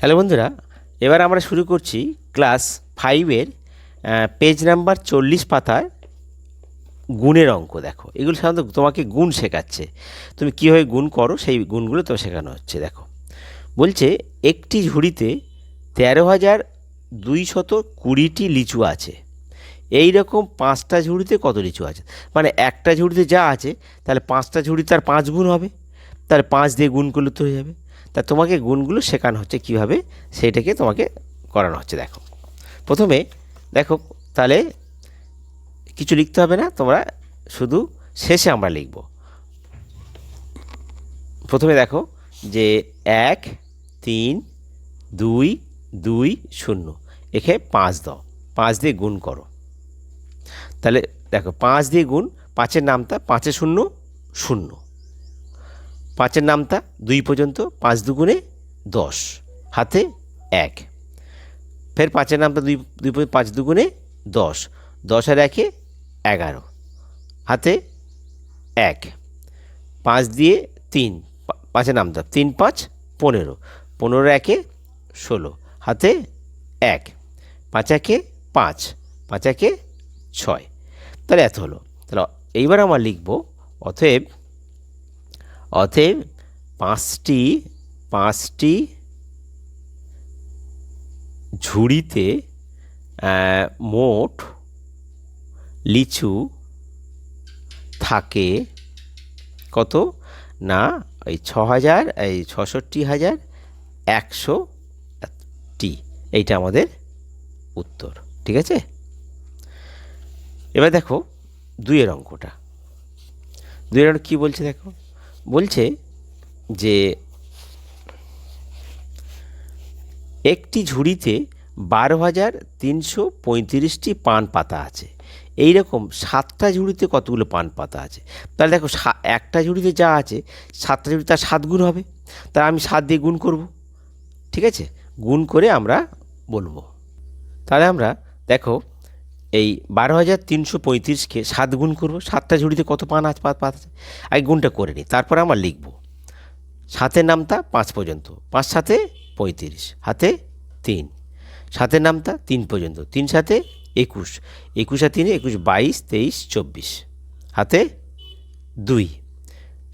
Hello বন্ধুরা, এবার আমরা শুরু করছি ক্লাস ফাইভের পেজ নাম্বার চল্লিশ পাতায় গুণের অঙ্ক। দেখো, এগুলো সাধারণত তোমাকে গুণ শেখাচ্ছে। তুমি কীভাবে গুণ করো, সেই গুণগুলো তো শেখানো হচ্ছে, দেখো। বলছে, একটি ঝুড়িতে তেরো হাজার দুইশত কুড়িটি লিচু আছে। এই রকম পাঁচটা ঝুড়িতে কত লিচু আছে? মানে একটা ঝুড়িতে যা আছে, তাহলে পাঁচটা ঝুড়ি তার পাঁচ গুণ হবে। তাহলে পাঁচ দিয়ে গুণ করলে তো হয়ে যাবে। তা তোমাকে গুণগুলো শেখানো হচ্ছে কীভাবে, সেইটাকে তোমাকে করানো হচ্ছে, দেখো। প্রথমে, দেখো, তাহলে কিছু লিখতে হবে না, তোমরা শুধু শেষে আমরা লিখব। প্রথমে দেখো যে এক, তিন, দুই দুই, শূন্য, একে পাঁচ দাও, পাঁচ দিয়ে গুণ করো। তাহলে দেখো, পাঁচ দিয়ে গুণ, পাঁচের নামটা পাঁচে শূন্য শূন্য। পাঁচের নামটা দুই পর্যন্ত, পাঁচ দুগুণে দশ, হাতে এক। ফের পাঁচের নামটা দুই দুই পাঁচ দুগুণে দশ দশ আর একে এগারো, হাতে এক। পাঁচ দিয়ে তিন পাঁচের নামটা তিন, পাঁচ, পনেরো পনেরো একে ষোলো, হাতে এক। পাঁচ একে পাঁচ পাঁচ একে ছয়। তাহলে এত হলো। তাহলে এইবার আমরা লিখব, অতএব অতএব পাঁচটি পাঁচটি ঝুড়িতে মোট লিচু থাকে কত? না, এই ছ হাজার এই ছষট্টি হাজার একশো টি। এইটা আমাদের উত্তর, ঠিক আছে? এবার দেখো দুইয়ের অঙ্কটা। দুইয়ের অঙ্ক কী বলছে দেখো? বলছে যে একটি ঝুড়িতে বারো হাজার তিনশো পঁয়ত্রিশটি পান পাতা আছে। এই রকম সাতটা ঝুড়িতে কতগুলো পান পাতা আছে? তাহলে দেখো একটা ঝুড়িতে যা আছে, সাতটা ঝুড়ি তার সাত গুণ হবে। তাহলে আমি সাত দিয়ে গুণ করব। ঠিক আছে? গুণ করে আমরা বলব। তাহলে আমরা দেখো এই বারো হাজার তিনশো পঁয়ত্রিশকে সাত গুণ করব। সাতটা ঝুড়িতে কত পান পাত পাত আছে আগে গুণটা করে নিই তারপরে আমরা লিখব। সাতের নামটা পাঁচ পর্যন্ত। পাঁচ সাথে পঁয়ত্রিশ। হাতে তিন। সাতের নামটা তিন পর্যন্ত। তিন সাথে একুশ। একুশ আর তিনে একুশ, বাইশ, তেইশ, চব্বিশ। হাতে দুই।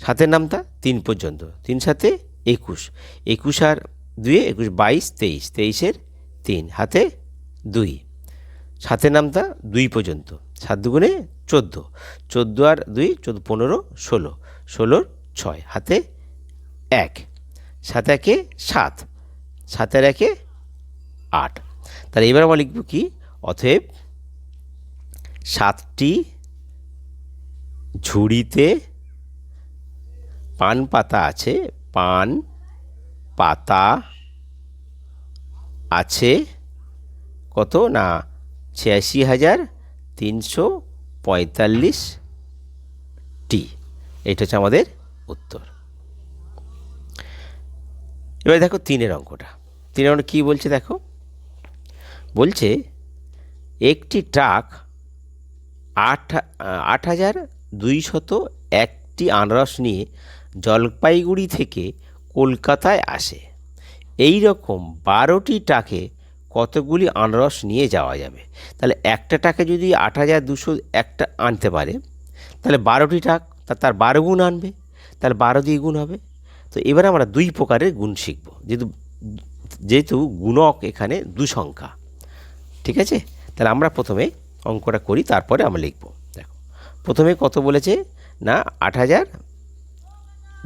সাতের নামটা তিন পর্যন্ত। তিন সাথে একুশ। একুশ আর দুয়ে একুশ, বাইশ, তেইশ। তেইশের তিন। হাতে দুই। সাতের নামটা দুই পর্যন্ত। সাত দুগুণে চোদ্দ। চোদ্দ আর দুই, চোদ্দ, পনেরো, ষোলো। ষোলোর ছয়, হাতে এক। সাত একে সাত। সাতের একে আট। তাহলে এবার আমরা লিখব কি? অতএব সাতটি ঝুড়িতে পান পাতা আছে, পান পাতা আছে কত না ছিয়াশি হাজার তিনশো পঁয়তাল্লিশ টি। এটা হচ্ছে আমাদের উত্তর। এবার দেখো তিনের অঙ্কটা। তিনের অঙ্ক কী বলছে দেখো? বলছে, একটি ট্রাক আট আট হাজার দুইশত একটি আনারস নিয়ে জলপাইগুড়ি থেকে কলকাতায় আসে। এই রকম বারোটি ট্রাকে কতগুলি আনারস নিয়ে যাওয়া যাবে। তাহলে একটা টাকে যদি আট হাজার দুশো একটা আনতে পারে, তাহলে বারোটি টাক, তা তার বারো গুণ আনবে, তাহলে বারো দিয়ে গুণ হবে। তো এবার আমরা দুই প্রকারের গুণ শিখব। যেহেতু যেহেতু গুণক এখানে দু সংখ্যা ঠিক আছে? তাহলে আমরা প্রথমে অঙ্কটা করি, তারপরে আমরা লিখব। দেখো, প্রথমে কত বলেছে? না, আট হাজার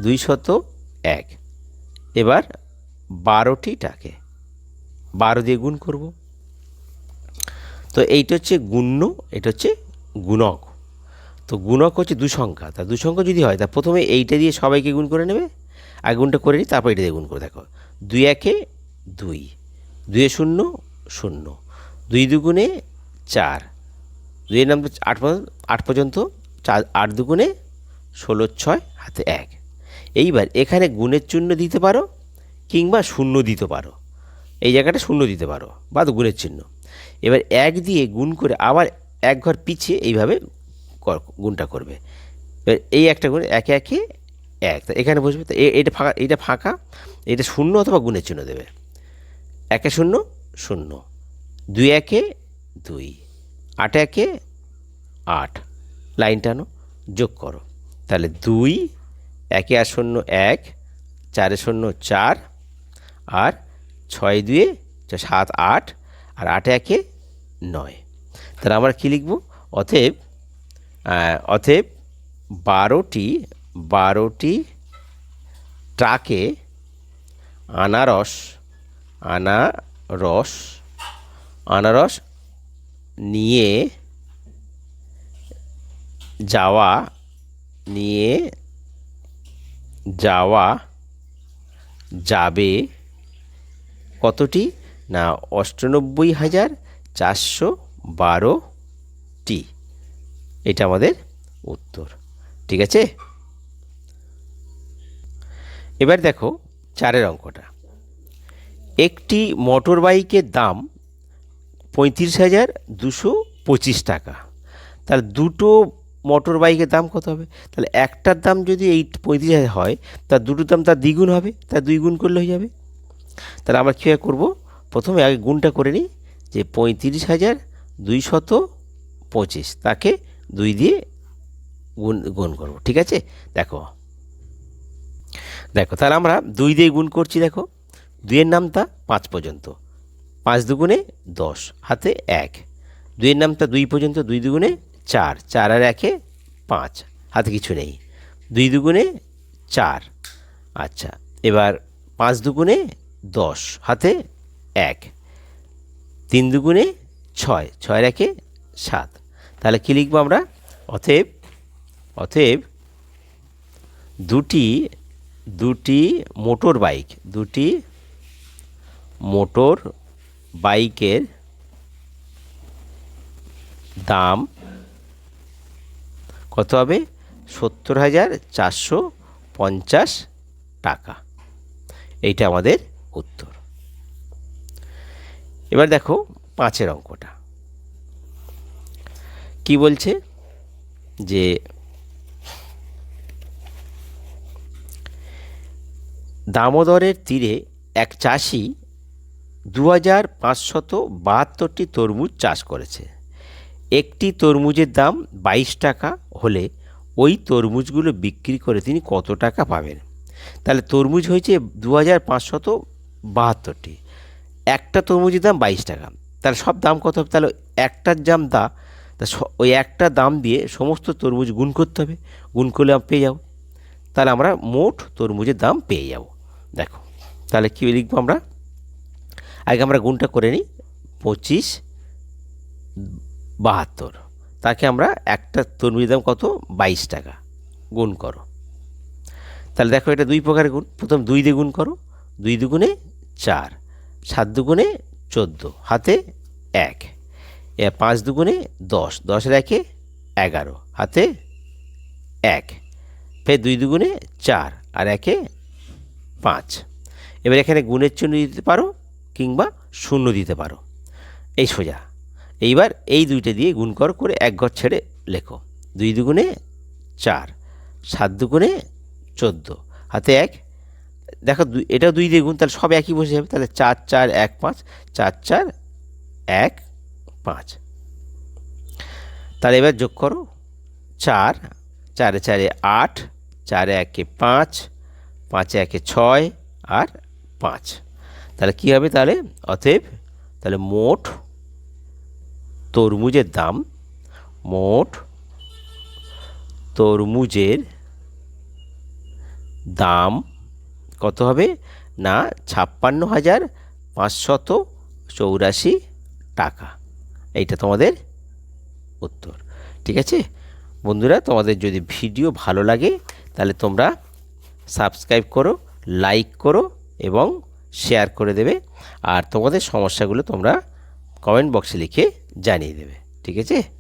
দুইশত এক। এবার বারোটি টাকে। বারো দিয়ে গুণ করব। তো এইটা হচ্ছে গুণ্য, এটা হচ্ছে গুণক। তো গুণক হচ্ছে দু সংখ্যা তা দু সংখ্যা যদি হয়, তা প্রথমে এইটা দিয়ে সবাইকে গুণ করে নেবে আগে গুণটা করে নিই তারপর এটা দিয়ে গুণ করে। দেখো, দুই একে দুই দুয়ে শূন্য শূন্য। দুই দুগুণে চার দুইয়ের নাম আট আট পর্যন্ত, চার, আট দুগুণে ষোলো, ছয়, হাতে এক। এইবার এখানে গুণের চিহ্ন দিতে পারো, কিংবা শূন্য দিতে পারো। এই জায়গাটা শূন্য দিতে পারো বা গুণের চিহ্ন। এবার এক দিয়ে গুণ করে আবার এক ঘর পিছিয়ে এইভাবে গুণটা করবে। এবার এই একটা গুণ একে একে এক। তা এখানে বসবে, তো এটা ফাঁকা এটা ফাঁকা, এটা শূন্য অথবা গুণের চিহ্ন দেবে। একে শূন্য শূন্য। দুই একে দুই। আট একে আট। লাইন টানো, যোগ করো। তাহলে দুই, একে আর শূন্য এক, চারে শূন্য চার, আর ছয় দুয়ে সাত আট আর আটে একে নয়। তাহলে আমরা কী লিখব? আহ, অতএব বারোটি বারোটি ট্রাকে আনারস আনারস আনারস নিয়ে যাওয়া নিয়ে যাওয়া যাবে। কতটি? না, অষ্টানব্বই হাজার চারশো বারোটি এটা আমাদের উত্তর, ঠিক আছে? এবার দেখো চারের অঙ্কটা। একটি মোটর বাইকের দাম পঁয়ত্রিশ হাজার দুশো পঁচিশ টাকা। তাহলে দুটো মোটর বাইকের দাম কত হবে? তাহলে একটার দাম যদি এই পঁয়ত্রিশ হাজার হয় তার দুটোর দাম তার দ্বিগুণ হবে, তার দুই গুণ করলে হয়ে যাবে। তাহলে আমরা কীভাবে করব? প্রথমে আগে গুণটা করে নিই যে পঁয়ত্রিশ হাজার দুইশত পঁচিশ। তাকে দুই দিয়ে গুণ গুণ করব। ঠিক আছে? দেখো। দেখো, তাহলে আমরা দুই দিয়ে গুণ করছি, দেখো। দুইয়ের নামটা পাঁচ পর্যন্ত। পাঁচ দুগুণে দশ, হাতে এক। দুইয়ের নামটা দুই পর্যন্ত, দুই দুগুণে চার। চার আর একে পাঁচ। হাতে কিছু নেই। দুই দুগুণে চার। আচ্ছা এবার পাঁচ দুগুণে দশ, হাতে এক। তিন দুগুণে ছয় ছয় একে সাত। তাহলে কী লিখব আমরা? অতএব অতএব দুটি দুটি মোটর বাইক, দুটি মোটর বাইকের দাম কত হবে? সত্তর হাজার চারশো পঞ্চাশ টাকা। এইটা আমাদের উত্তর। এবার দেখো পাঁচের অঙ্কটা। কি বলছে? যে দামোদরের তীরে এক চাষি দু হাজার পাঁচশত বাহাত্তরটি তরমুজ চাষ করেছে। একটি তরমুজের দাম বাইশ টাকা হলে ওই তরমুজগুলো বিক্রি করে তিনি কত টাকা পাবেন? তাহলে তরমুজ হয়েছে দু হাজার পাঁচশত বাহাত্তরটি। একটা তরমুজের দাম বাইশ টাকা। তাহলে সব দাম কত হবে? তাহলে একটার দাম দা, তা ওই একটা দাম দিয়ে সমস্ত তরমুজ গুণ করতে হবে। গুণ করলে পেয়ে যাব। তাহলে আমরা মোট তরমুজের দাম পেয়ে যাব। দেখো, তাহলে কী লিখব আমরা? আগে আমরা গুণটা করে নিই। পঁচিশ, বাহাত্তর। তাকে আমরা একটা তরমুজের দাম কত? বাইশ টাকা। গুণ করো। তাহলে দেখো এটা দুই প্রকারের গুণ। প্রথম দুই দিয়ে গুণ করো। দুই দুগুণে চার, সাত দুগুণে চোদ্দ, হাতে এক। পাঁচ দুগুণে দশ দশের একে এগারো, হাতে এক। ফের দুই দুগুণে চার আর একে পাঁচ। এবার এখানে গুণের চিহ্ন দিতে পারো কিংবা শূন্য দিতে পারো। এই সোজা। এইবার এই দুইটা দিয়ে গুণ কর, করে এক ঘর ছেড়ে লেখো। দুই দুগুণে চার, সাত দুগুণে চোদ্দ, হাতে এক দেখো এটাও দুই দিয়ে গুণ, তাহলে সব একই বসে যাবে, তাহলে চার চার, এক, পাঁচ, চার চার, এক, পাঁচ। তাহলে এবার যোগ করো, চার, চারে চারে আট, চারে একে পাঁচ, পাঁচে একে ছয় আর পাঁচ। তাহলে কী হবে তাহলে? অতএব তাহলে মোট তরমুজের দাম, মোট তরমুজের দাম কত হবে? না, ছাপ্পান্ন হাজার পাঁচশত চৌরাশি টাকা। এইটা তোমাদের উত্তর, ঠিক আছে? বন্ধুরা, তোমাদের যদি ভিডিও ভালো লাগে, তাহলে তোমরা সাবস্ক্রাইব করো, লাইক করো এবং শেয়ার করে দেবে। আর তোমাদের সমস্যাগুলো তোমরা কমেন্ট বক্সে লিখে জানিয়ে দেবে, ঠিক আছে?